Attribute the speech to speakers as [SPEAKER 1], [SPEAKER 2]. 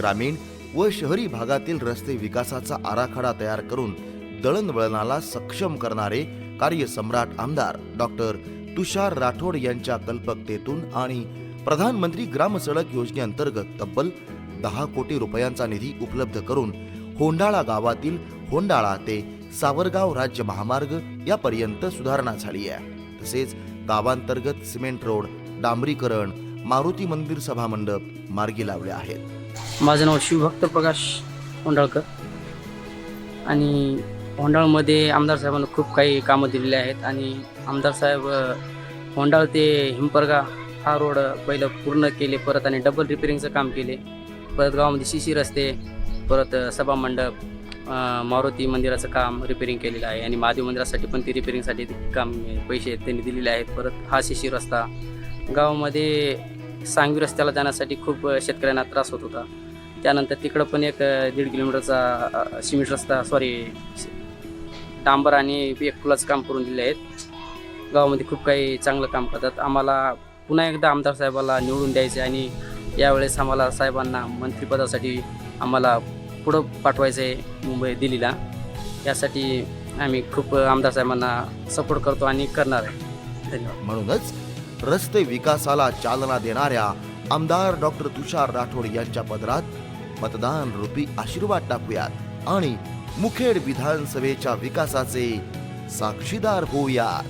[SPEAKER 1] ग्रामीण व शहरी भागातील रस्ते विकासाचा आराखडा तयार करून दळणवळणाला सक्षम करणारे कार्यसम्राट आमदार डॉक्टर तुषार राठोड यांच्या कल्पकतेतून आणि प्रधानमंत्री ग्रामसडक योजनेअंतर्गत तब्बल दहा कोटी रुपयांचा निधी उपलब्ध करून होंडाळा गावातील होंडाळा ते सावरगाव राज्य महामार्ग यापर्यंत सुधारणा झाली आहे. तसेच गावांतर्गत सिमेंट रोड डांबरीकरण मारुती मंदिर सभामंडप मार्गी लावले आहेत.
[SPEAKER 2] माझं नाव शिवभक्त प्रकाश होंडाळकर. आणि होंडाळमध्ये आमदार साहेबांना खूप काही कामं दिलेली आहेत. आणि आमदार साहेब होंडाळ ते हिंपरगा हा रोड पहिलं पूर्ण केले परत आणि डबल रिपेरिंगचं काम केले. परत गावामध्ये शिशी रस्ते परत सभा सभामंडप मारुती मंदिराचं काम रिपेरिंग केलेलं आहे. आणि महादेव मंदिरासाठी पण ते रिपेरिंगसाठी काम पैसे त्यांनी दिलेले आहेत. परत हा शिशी रस्ता. गावामध्ये सांगवी रस्त्याला जाण्यासाठी खूप शेतकऱ्यांना त्रास होत होता. त्यानंतर तिकडं पण एक दीड किलोमीटरचा सिमेंट रस्ता सॉरी डांबर आणि एक पुलाचं काम करून दिले आहेत. गावामध्ये खूप काही चांगलं काम करतात. आम्हाला पुन्हा एकदा आमदार साहेबाला निवडून द्यायचे आणि यावेळेस आम्हाला साहेबांना मंत्रिपदासाठी आम्हाला पुढं पाठवायचं आहे मुंबई दिल्लीला. यासाठी आम्ही खूप आमदार साहेबांना सपोर्ट करतो आणि करणार आहे. धन्यवाद.
[SPEAKER 1] म्हणूनच रस्ते विकासाला चालना देणाऱ्या आमदार डॉक्टर तुषार राठोड यांच्या पदरात मतदान रूपी आशीर्वाद टाकूयात आणि मुखेड विधानसभेच्या विकासाचे साक्षीदार होऊयात.